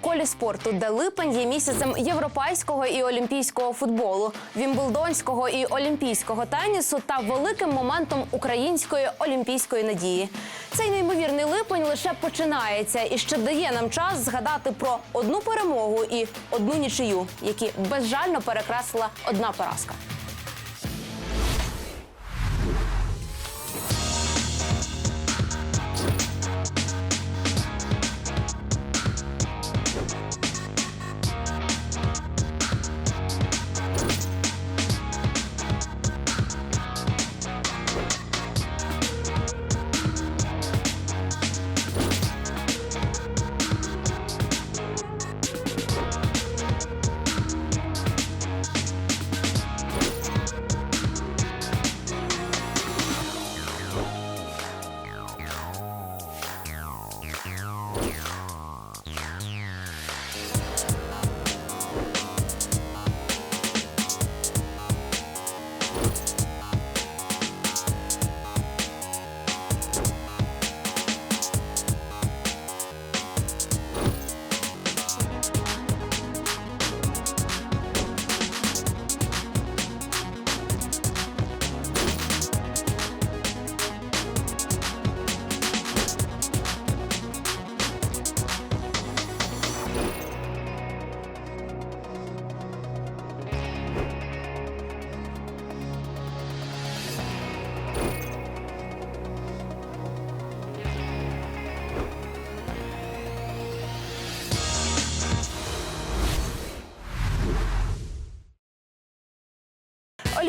колі спорту, де липень є місяцем європейського і олімпійського футболу, вімблдонського і олімпійського тенісу та великим моментом української олімпійської надії. Цей неймовірний липень лише починається і ще дає нам час згадати про одну перемогу і одну нічию, які безжально перекреслила одна поразка.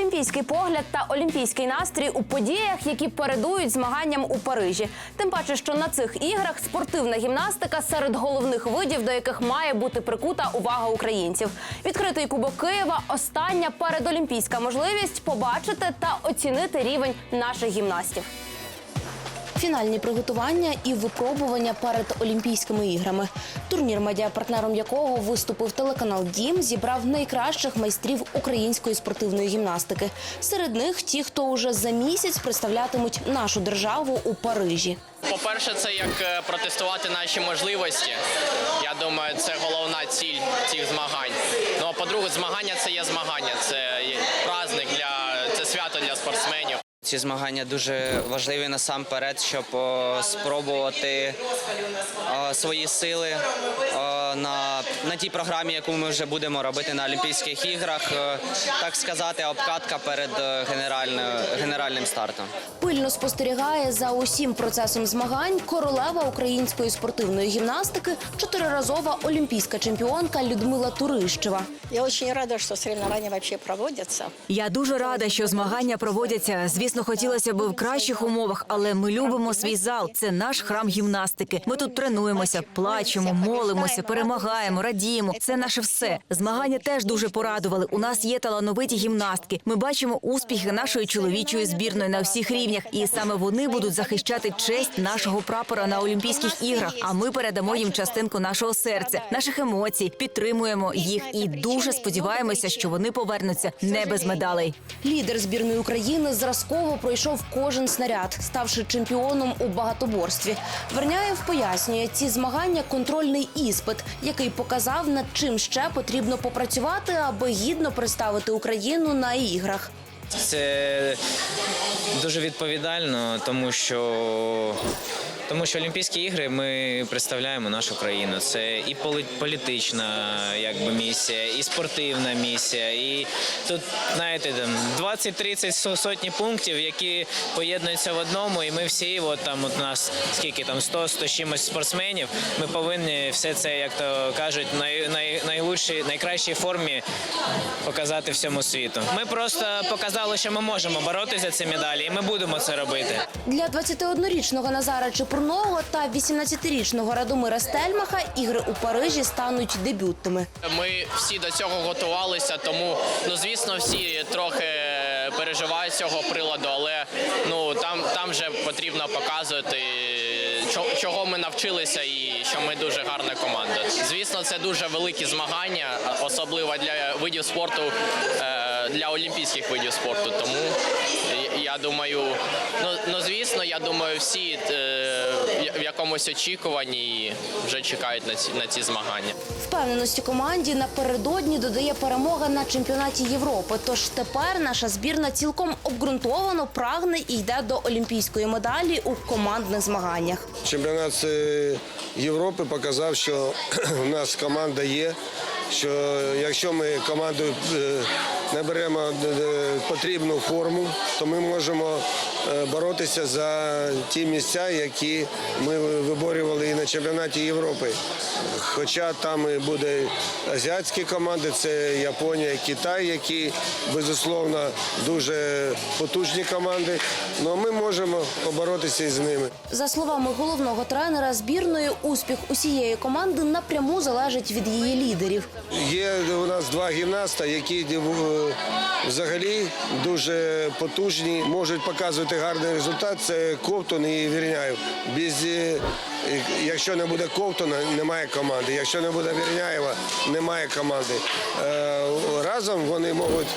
Олімпійський погляд та олімпійський настрій у подіях, які передують змаганням у Парижі. Тим паче, що на цих іграх спортивна гімнастика серед головних видів, до яких має бути прикута увага українців. Відкритий кубок Києва остання передолімпійська можливість побачити та оцінити рівень наших гімнастів. Фінальні приготування і випробування перед Олімпійськими іграми. Турнір, медіапартнером якого виступив телеканал Дім, зібрав найкращих майстрів української спортивної гімнастики. Серед них ті, хто уже за місяць представлятимуть нашу державу у Парижі. По-перше, це як е, протестувати наші можливості. Я думаю, це головна ціль цих змагань. Ну а по-друге, змагання це є змагання, це є праздник Ці змагання дуже важливі насамперед, щоб о, спробувати о, свої сили о, на, на тій програмі, яку ми вже будемо робити на Олімпійських іграх, е, так сказати, обкатка перед е, генеральним стартом. Пильно спостерігає за усім процесом змагань королева української спортивної гімнастики, чотириразова олімпійська чемпіонка Людмила Турищева. Я очень рада, что соревнования вообще проводятся. Я дуже рада, що змагання проводяться. Звісно, хотілося б в кращих умовах, але ми любимо свій зал. Це наш храм гімнастики. Ми тут тренуємося, плачемо, молимося, перемагаємо, радіємо. Це наше все. Змагання теж дуже порадували. У нас є талановиті гімнастки. Ми бачимо успіхи нашої чоловічої збірної на всіх рівнях, і саме вони будуть захищати честь нашого прапора на Олімпійських іграх. А ми передамо їм частинку нашого серця, наших емоцій, підтримуємо їх і дуже сподіваємося, що вони повернуться не без медалей. Лідер збірної України зразково пройшов кожен снаряд, ставши чемпіоном у багатоборстві. Верняєв пояснює, ці змагання контрольний іспит, який показав, над чим ще потрібно попрацювати, аби гідно представити Україну на іграх. Це дуже відповідально, тому що, тому що Олімпійські ігри ми представляємо нашу країну. Це і політична якби, місія, і спортивна місія. І тут, знаєте, там 20-30 сотні пунктів, які поєднуються в одному, і ми всі, от там от нас скільки там 100 100 з чимось спортсменів. Ми повинні все це, як то кажуть, най, най, найлучшій, найкращій формі показати всьому світу. Ми просто показали, що ми можемо боротися за ці медалі, і ми будемо це робити. Для 21-річного Назара Чепурного та 18-річного Радомира Стельмаха ігри у Парижі стануть дебютними. Ми всі до цього готувалися, тому ну звісно, всі трохи переживають цього приладу, але ну там, там вже потрібно показувати. чо- Чого ми навчилися, і що ми дуже гарна команда. Звісно, це дуже великі змагання, особливо для видів спорту, е, для олімпійських видів спорту. Тому я- думаю, ну, ну звісно, я думаю, всі е, в якомусь очікуванні вже чекають на ці, на ці змагання. Впевненості команді напередодні додає перемога на чемпіонаті Європи. Тож тепер наша збірна цілком обґрунтовано прагне і йде до олімпійської медалі у командних змаганнях. Чемпіонат е, Європи показав, що у нас команда є. Що якщо ми командою е, наберемо е, потрібну форму, то ми можемо е, боротися за ті місця, які ми виборювали і на чемпіонаті Європи. Хоча там і буде азіатські команди, це Японія, Китай, які безусловно дуже потужні команди. Але ми можемо поборотися із ними. За словами головного тренера збірної, успіх усієї команди напряму залежить від її лідерів. Є у нас два гімнаста, які е, взагалі дуже потужні, можуть показувати гарний результат. Це Ковтун і Вірняєв. Без, е, якщо не буде Ковтуна, немає команди. Якщо не буде Вірняєва, немає команди. Е, Разом вони можуть,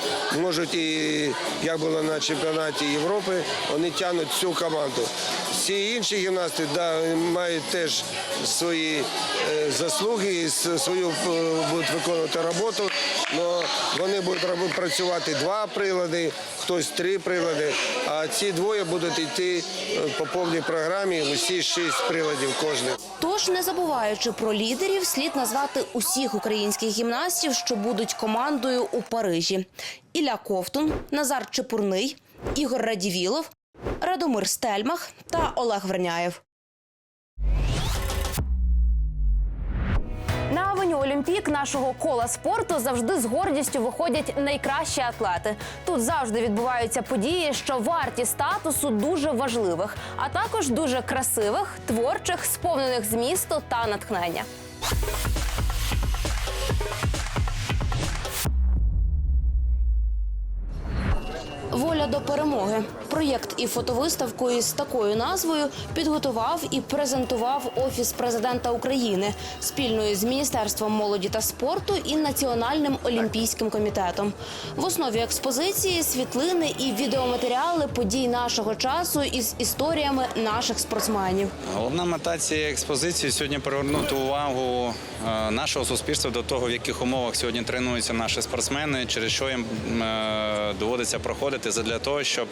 можуть і як було на чемпіонаті Європи, вони тягнуть всю команду. Всі інші гімнасти да, мають теж свої е, заслуги свою е, будуть виконувати роботу. але вони будуть працювати два прилади, хтось три прилади, а ці двоє будуть йти по повній програмі, усі шість приладів кожен. Тож, не забуваючи про лідерів, слід назвати усіх українських гімнастів, що будуть командою у Парижі: Ілля Ковтун, Назар Чепурний, Ігор Радівілов, Радомир Стельмах та Олег Верняєв. Авеню Олімпік нашого кола спорту завжди з гордістю виходять найкращі атлети. Тут завжди відбуваються події, що варті статусу дуже важливих, а також дуже красивих, творчих, сповнених змісту та натхнення. Воля до перемоги. Проєкт і фотовиставку із такою назвою підготував і презентував Офіс президента України спільно з Міністерством молоді та спорту і Національним олімпійським комітетом. В основі експозиції світлини і відеоматеріали подій нашого часу із історіями наших спортсменів. Головна мета цієї експозиції сьогодні привернути увагу е, нашого суспільства до того, в яких умовах сьогодні тренуються наші спортсмени, через що їм е, доводиться проходити для того, щоб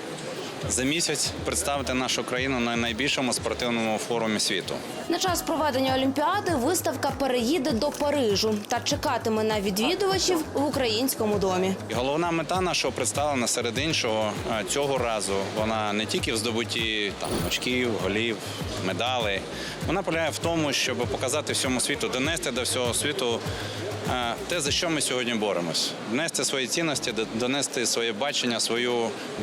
за місяць представити нашу країну на найбільшому спортивному форумі світу. На час проведення Олімпіади виставка переїде до Парижу та чекатиме на відвідувачів в українському домі. І головна мета нашого представлена серед іншого е, цього разу. Вона не тільки в здобутті там очків, голів, медалей. Вона полягає в тому, щоб показати всьому світу, донести до всього світу те, за що ми сьогодні боремось, донести свої цінності, донести своє бачення, свою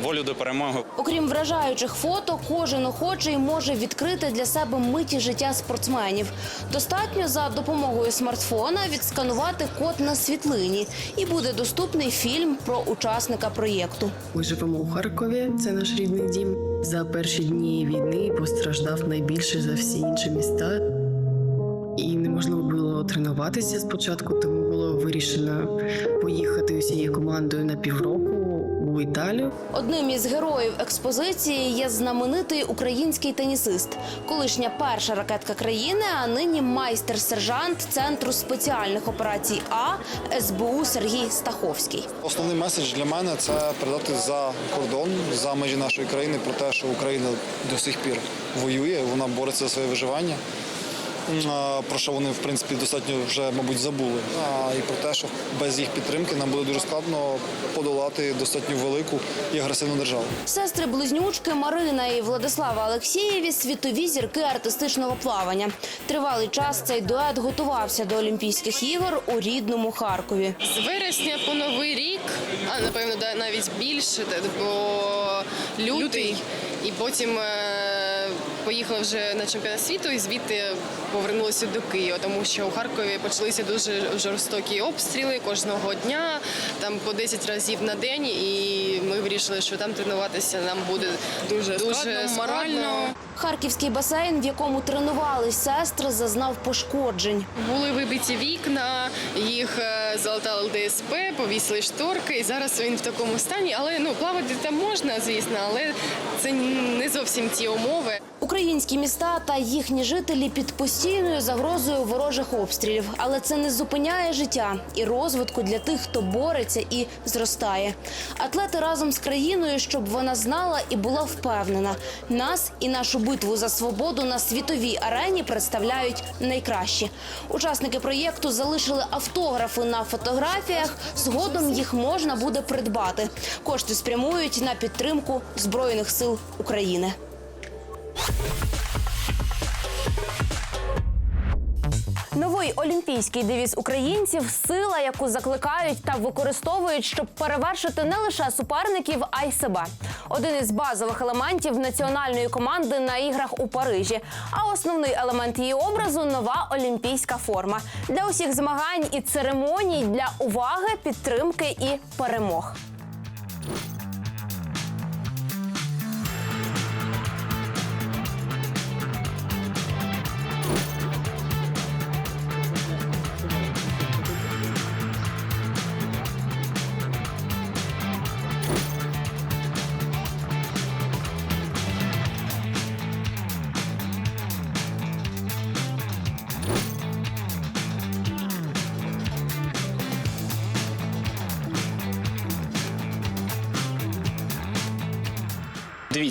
волю до перемоги. Окрім вражаючих фото, кожен охочий може відкрити для себе миті життя спортсменів. Достатньо за допомогою смартфона відсканувати код на світлині, і буде доступний фільм про учасника проєкту. Ми живемо у Харкові, це наш рідний дім. За перші дні війни постраждав найбільше за всі інші міста. І неможливо було тренуватися спочатку, тому було вирішено поїхати усією командою на півроку у Італію. Одним із героїв експозиції є знаменитий український тенісист, колишня перша ракетка країни, а нині майстер-сержант центру спеціальних операцій А СБУ Сергій Стаховський. Основний меседж для мене це передати за кордон, за межі нашої країни про те, що Україна до сих пір воює, вона бореться за своє виживання. Про що вони в принципі достатньо вже, мабуть, забули. А, І про те, що без їх підтримки нам буде дуже складно подолати достатньо велику і агресивну державу. Сестри близнючки Марина і Владислава Алексєєві світові зірки артистичного плавання. Тривалий час цей дует готувався до Олімпійських ігор у рідному Харкові. З вересня по новий рік, а напевно навіть більше, по лютий, і потім поїхали вже на чемпіонат світу і звідти повернулися до Києва, тому що у Харкові почалися дуже жорстокі обстріли кожного дня, там по 10 разів на день, і ми вирішили, що там тренуватися нам буде дуже дуже морально. Харківський басейн, в якому тренувались сестри, зазнав пошкоджень. Були вибиті вікна, їх е, залатали ДСП, повісили шторки, і зараз він в такому стані. Але ну плавати там можна, звісно, але це не зовсім ті умови. Українські міста та їхні жителі під постійною загрозою ворожих обстрілів, але це не зупиняє життя і розвитку для тих, хто бореться і зростає. Атлети разом з країною, щоб вона знала і була впевнена. Нас і нашу битву за свободу на світовій арені представляють найкращі. Учасники проєкту залишили автографи на фотографіях. Згодом їх можна буде придбати. Кошти спрямують на підтримку збройних сил України. Новий олімпійський девіз українців сила, яку закликають та використовують, щоб перевершити не лише суперників, а й себе. Один із базових елементів національної команди на іграх у Парижі. А основний елемент її образу нова олімпійська форма для усіх змагань і церемоній для уваги, підтримки і перемог.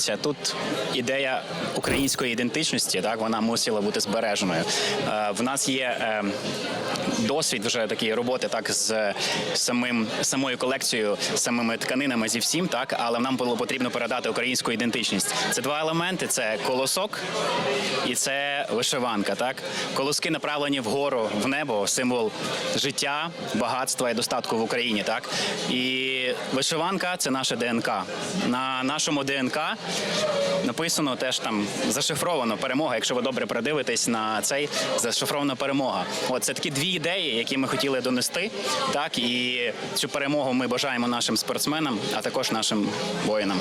Дивіться, тут ідея української ідентичності, так вона мусила бути збереженою. Е, в нас є е, досвід вже такої роботи, так з самим самою колекцією, самими тканинами зі всім, так але нам було потрібно передати українську ідентичність. Це два елементи: це колосок і це вишиванка. Так, колоски направлені вгору в небо, символ життя, багатства і достатку в Україні. Так і вишиванка це наше ДНК. На нашому ДНК написано теж там зашифровано перемога. Якщо ви добре придивитесь на цей зашифрована перемога. От це такі дві ідеї, які ми хотіли донести. Так і цю перемогу ми бажаємо нашим спортсменам, а також нашим воїнам.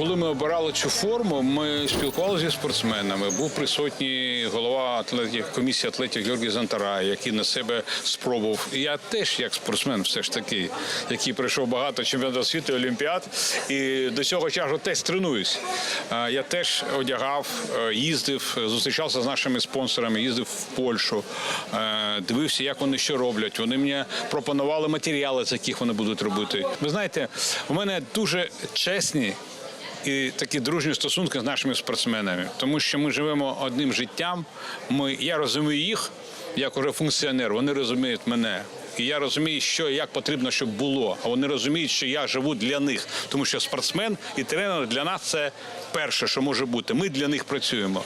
Коли ми обирали цю форму, ми спілкувалися зі спортсменами. Був присутній голова атлетів комісії атлетів Георгій Зантарай, який на себе спробував. І я теж як спортсмен, все ж таки, який пройшов багато чемпіонатів світу, олімпіад, і до цього часу теж тренуюсь. Я теж одягав, е, їздив, зустрічався з нашими спонсорами, їздив в Польщу, е, дивився, як вони що роблять. Вони мені пропонували матеріали, з яких вони будуть робити. Ви знаєте, у мене дуже чесні і такі дружні стосунки з нашими спортсменами, тому що ми живемо одним життям. Ми я розумію їх як уже функціонер. Вони розуміють мене. І я розумію, що як потрібно, щоб було. А вони розуміють, що я живу для них, тому що спортсмен і тренер для нас це перше, що може бути. Ми для них працюємо.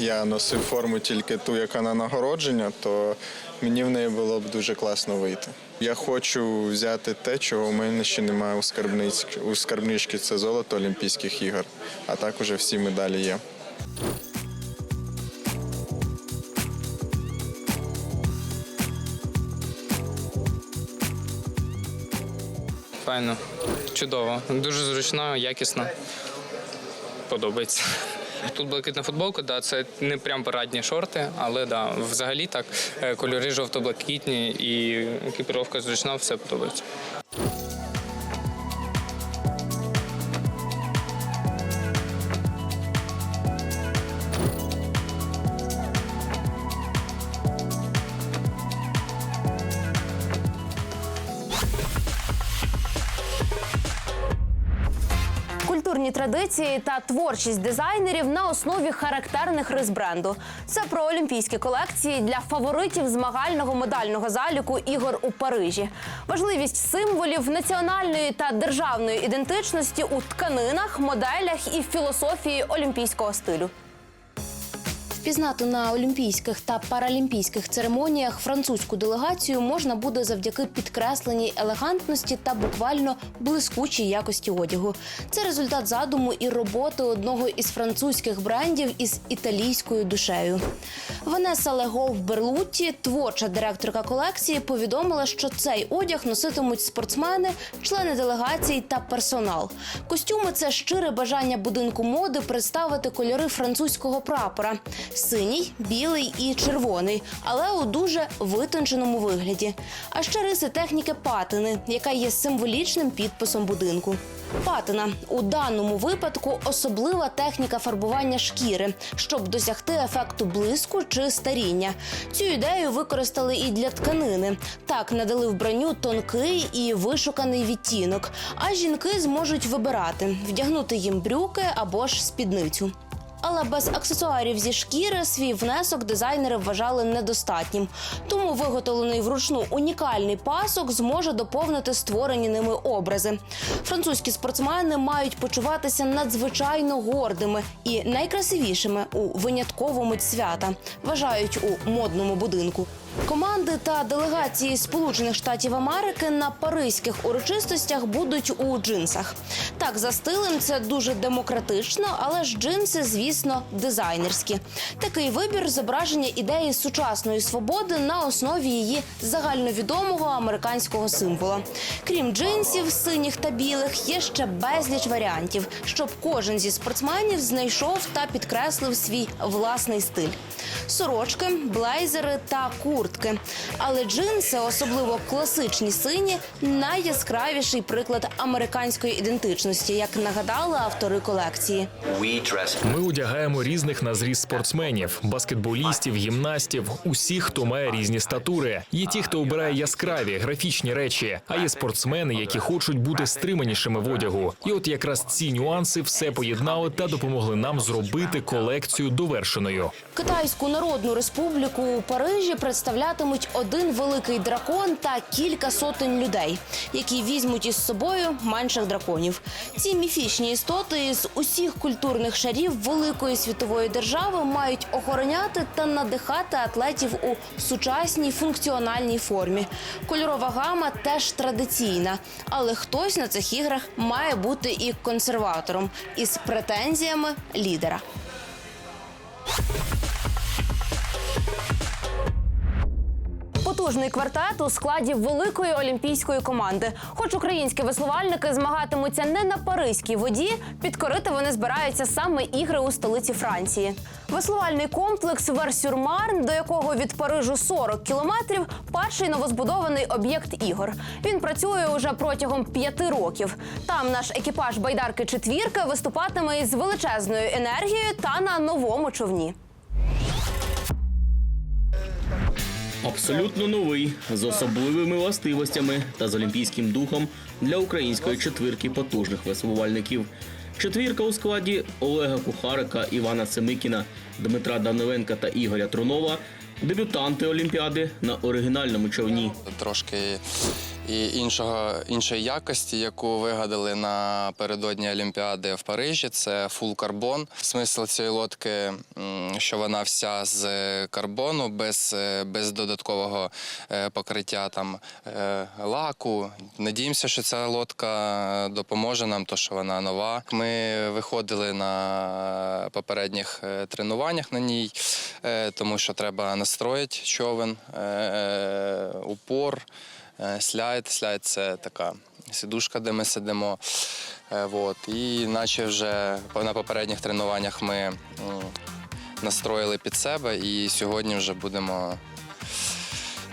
Я носив форму тільки ту, яка на нагородження, то мені в неї було б дуже класно вийти. Я хочу взяти те, чого у мене ще немає у скарбниці. У скарбничці це золото Олімпійських ігор, а так уже всі медалі є. Файно, чудово, дуже зручно, якісно. Подобається. Тут блакитна футболка, да, це не прям парадні шорти, але да, взагалі так, е, кольори жовто-блакитні і екіпіровка зручна, все подобається. Традиції та творчість дизайнерів на основі характерних рис бренду. Це про олімпійські колекції для фаворитів змагального медального заліку ігор у Парижі. Важливість символів національної та державної ідентичності у тканинах, моделях і філософії олімпійського стилю. Впізнати на олімпійських та паралімпійських церемоніях французьку делегацію можна буде завдяки підкресленій елегантності та буквально блискучій якості одягу. Це результат задуму і роботи одного із французьких брендів із італійською душею. Ванеса Легов Берлутті, творча директорка колекції, повідомила, що цей одяг носитимуть спортсмени, члени делегацій та персонал. Костюми це щире бажання будинку моди представити кольори французького прапора: синій, білий і червоний, але у дуже витонченому вигляді. А ще риси техніки патини, яка є символічним підписом будинку. Патина у даному випадку особлива техніка фарбування шкіри, щоб досягти ефекту блиску чи старіння. Цю ідею використали і для тканини. Так надали вбранню тонкий і вишуканий відтінок. А жінки зможуть вибирати вдягнути їм брюки або ж спідницю. Але без аксесуарів зі шкіри свій внесок дизайнери вважали недостатнім. Тому виготовлений вручну унікальний пасок зможе доповнити створені ними образи. Французькі спортсмени мають почуватися надзвичайно гордими і найкрасивішими у винятковому свята, вважають у модному будинку. Команди та делегації Сполучених Штатів Америки на паризьких урочистостях будуть у джинсах. Так, за стилем це дуже демократично, але ж джинси, звісно, дизайнерські. Такий вибір зображення ідеї сучасної свободи на основі її загальновідомого американського символа. Крім джинсів, синіх та білих, є ще безліч варіантів, щоб кожен зі спортсменів знайшов та підкреслив свій власний стиль. Сорочки, блейзери та куртки. Але джинси, особливо класичні сині, найяскравіший приклад американської ідентичності, як нагадали автори колекції. Ми одягаємо різних на зріз спортсменів, баскетболістів, гімнастів, усіх, хто має різні статури. Є ті, хто обирає яскраві графічні речі, а є спортсмени, які хочуть бути стриманішими в одягу. І от якраз ці нюанси все поєднали та допомогли нам зробити колекцію довершеною. Китайську народну республіку у Парижі представлятимуть один великий дракон та кілька сотень людей, які візьмуть із собою менших драконів. Ці міфічні істоти з усіх культурних шарів великої світової держави мають охороняти та надихати атлетів у сучасній функціональній формі. Кольорова гама теж традиційна, але хтось на цих іграх має бути і консерватором із претензіями лідера. Потужний квартет у складі великої олімпійської команди. Хоч українські веслувальники змагатимуться не на паризькій воді, підкорити вони збираються саме ігри у столиці Франції. Веслувальний комплекс Версюрмарн, до якого від Парижу 40 кілометрів, перший новозбудований об'єкт ігор. Він працює уже протягом п'яти років. Там наш екіпаж байдарки четвірки виступатиме із величезною енергією та на новому човні. Абсолютно новий, з особливими властивостями та з олімпійським духом для української четвірки потужних веслувальників. Четвірка у складі Олега Кухарика, Івана Семикіна, Дмитра Даниленка та Ігоря Трунова дебютанти Олімпіади на оригінальному човні. трошки і іншого іншої якості, яку вигадали напередодні Олімпіади в Парижі. Це фул карбон. Смисл цієї лодки, що вона вся з карбону, без, е, без додаткового е, покриття там е, лаку. Надіємося, що ця лодка допоможе нам, то що вона нова. Ми виходили на попередніх тренуваннях на ній, тому що треба настроїти човен, упор. Е, Сляйд, сляйд це така сидушка, де ми сидимо. Е, Вот. І наче вже на попередніх тренуваннях ми настроїли під себе і сьогодні вже будемо,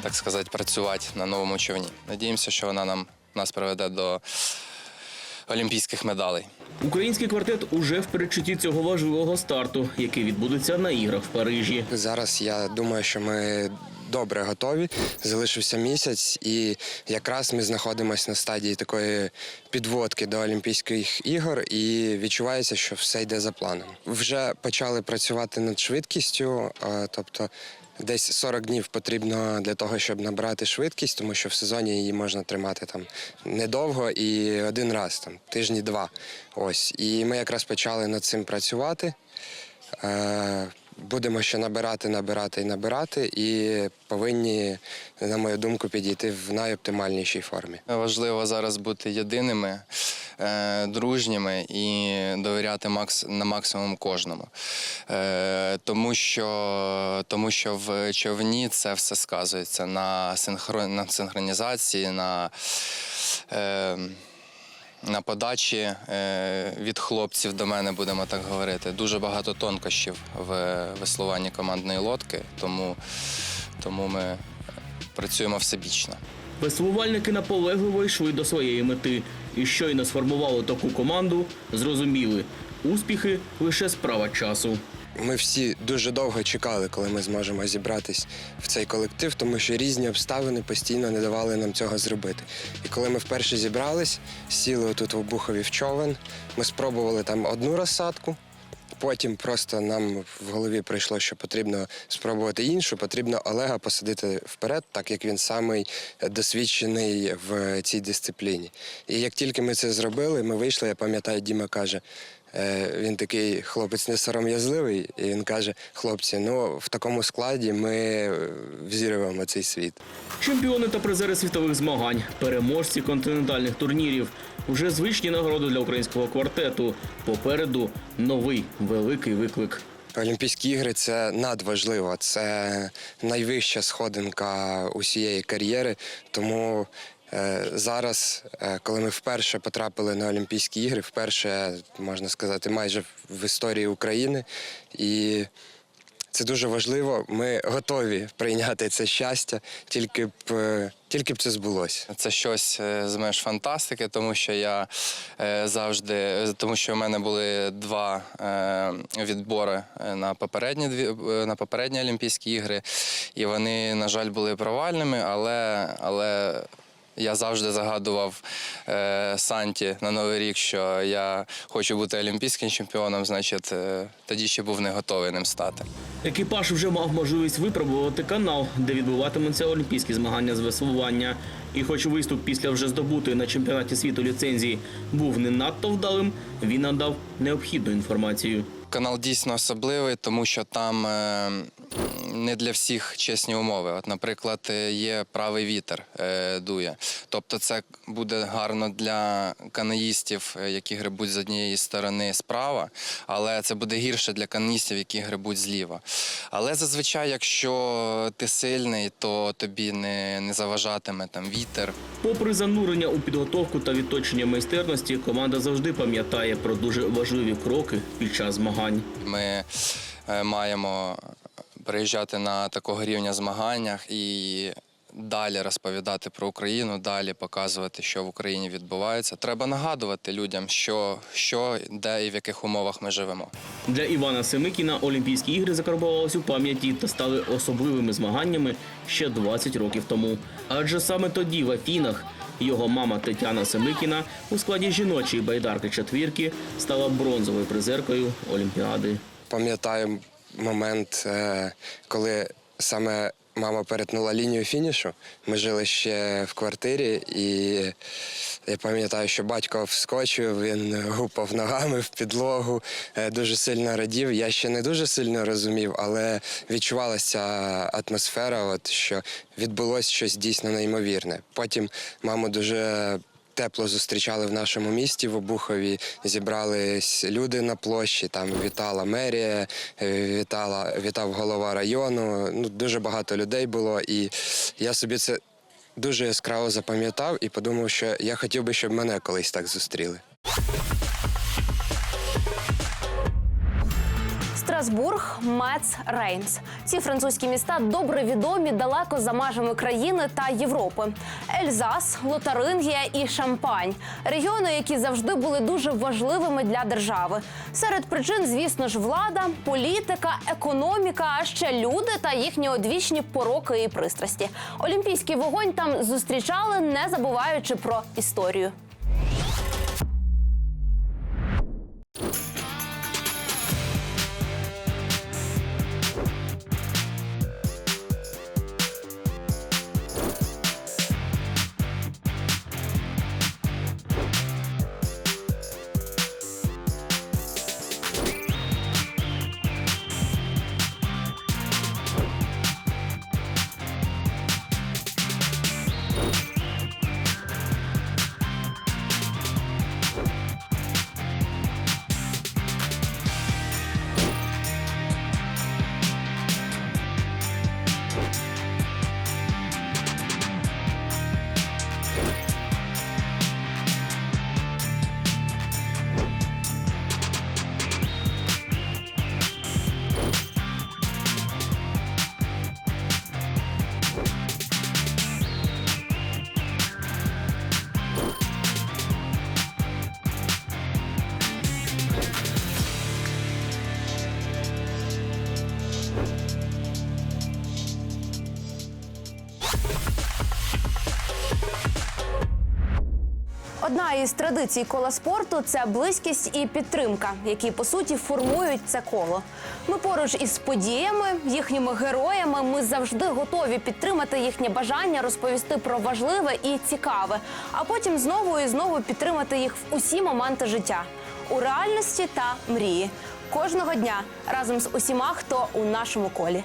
так сказати, працювати на новому човні. Надіємося, що вона нам нас приведе до олімпійських медалей. Український квартет уже в передчутті цього важливого старту, який відбудеться на іграх в Парижі. Зараз я думаю, що ми добре готові. Залишився місяць, і якраз ми знаходимося на стадії такої підводки до Олімпійських ігор, і відчувається, що все йде за планом. Вже почали працювати над швидкістю, е, тобто. Десь 40 днів потрібно для того, щоб набрати швидкість, тому що в сезоні її можна тримати там недовго і один раз, там тижні два. Ось. І ми якраз почали над цим працювати. Е, Будемо ще набирати, набирати і набирати, і повинні, на мою думку, підійти в найоптимальнішій формі. Важливо зараз бути єдиними, е, дружніми і довіряти на максимум кожному. Е, тому, що, тому що в човні це все сказується на, синхро, на синхронізації, на. На подачі е, від хлопців до мене будемо так говорити. Дуже багато тонкощів в веслуванні командної лодки, тому, тому ми працюємо всебічно. Веслувальники наполегливо йшли до своєї мети і щойно сформували таку команду, зрозуміли, успіхи лише справа часу. Ми всі дуже довго чекали, коли ми зможемо зібратись в цей колектив, тому що різні обставини постійно не давали нам цього зробити. І коли ми вперше зібрались, сіли отут в Обухові в човен, ми спробували там одну розсадку. Потім просто нам в голові прийшло, що потрібно спробувати іншу. Потрібно Олега посадити вперед, так як він самий досвідчений в цій дисципліні. І як тільки ми це зробили, ми вийшли. Я пам'ятаю, Діма каже. Е, Він такий хлопець не сором'язливий, і він каже: хлопці, ну в такому складі ми е, взірвемо цей світ. Чемпіони та призери світових змагань, переможці континентальних турнірів, вже звичні нагороди для українського квартету. Попереду новий великий виклик. Олімпійські ігри це надважливо. Це найвища сходинка усієї кар'єри. Тому зараз, е, коли ми вперше потрапили на Олімпійські ігри, вперше можна сказати, майже в історії України. І це дуже важливо. Ми готові прийняти це щастя, тільки б, е, тільки б це збулося. Це щось е, з меж фантастики, тому що я е, завжди, тому що в мене були два е, відбори е, на попередні е, на попередні Олімпійські ігри, і вони, на жаль, були провальними, але, але я завжди загадував е, Санті на Новий рік, що я хочу бути олімпійським чемпіоном, значить, е, тоді ще був не готовий ним стати. Екіпаж вже мав можливість випробувати канал, де відбуватимуться олімпійські змагання з веслування. І хоч виступ після вже здобутої на чемпіонаті світу ліцензії був не надто вдалим, він надав необхідну інформацію. Канал дійсно особливий, тому що там е, не для всіх чесні умови. От, наприклад, е, є правий вітер е, дує. Тобто, це буде гарно для канаїстів, які гребуть з однієї сторони справа, але це буде гірше для канаїстів, які гребуть зліва. Але зазвичай, якщо ти сильний, то тобі не, не заважатиме там вітер. Попри занурення у підготовку та відточення майстерності, команда завжди пам'ятає про дуже важливі кроки під час змагань. Ми е, маємо приїжджати на такого рівня змаганнях і далі розповідати про Україну, далі показувати, що в Україні відбувається. Треба нагадувати людям, що, що де і в яких умовах ми живемо. Для Івана Семикіна Олімпійські ігри закарбувалися у пам'яті та стали особливими змаганнями ще 20 років тому. Адже саме тоді в Афінах його мама Тетяна Семикіна у складі жіночої байдарки четвірки стала бронзовою призеркою Олімпіади. Пам'ятаю момент, е, коли саме мама перетнула лінію фінішу. Ми жили ще в квартирі, і я пам'ятаю, що батько вскочив, він гупав ногами в підлогу, е, дуже сильно радів. Я ще не дуже сильно розумів, але відчувалася атмосфера, от, що відбулось щось дійсно неймовірне. Потім маму дуже тепло зустрічали в нашому місті в Обухові. Зібрались люди на площі. Там вітала мерія, е, вітала вітав голова району. Ну дуже багато людей було, і я собі це дуже яскраво запам'ятав і подумав, що я хотів би, щоб мене колись так зустріли. Страсбург, Мец, Рейнс. Ці французькі міста добре відомі далеко за межами країни та Європи. Ельзас, Лотарингія і Шампань регіони, які завжди були дуже важливими для держави. Серед причин, звісно ж, влада, політика, економіка, а ще люди та їхні одвічні пороки і пристрасті. Олімпійський вогонь там зустрічали, не забуваючи про історію. Одна із традицій кола спорту це близькість і підтримка, які по суті формують це коло. Ми поруч із подіями, їхніми героями. Ми завжди готові підтримати їхнє бажання розповісти про важливе і цікаве, а потім знову і знову підтримати їх в усі моменти життя у реальності та мрії кожного дня разом з усіма, хто у нашому колі.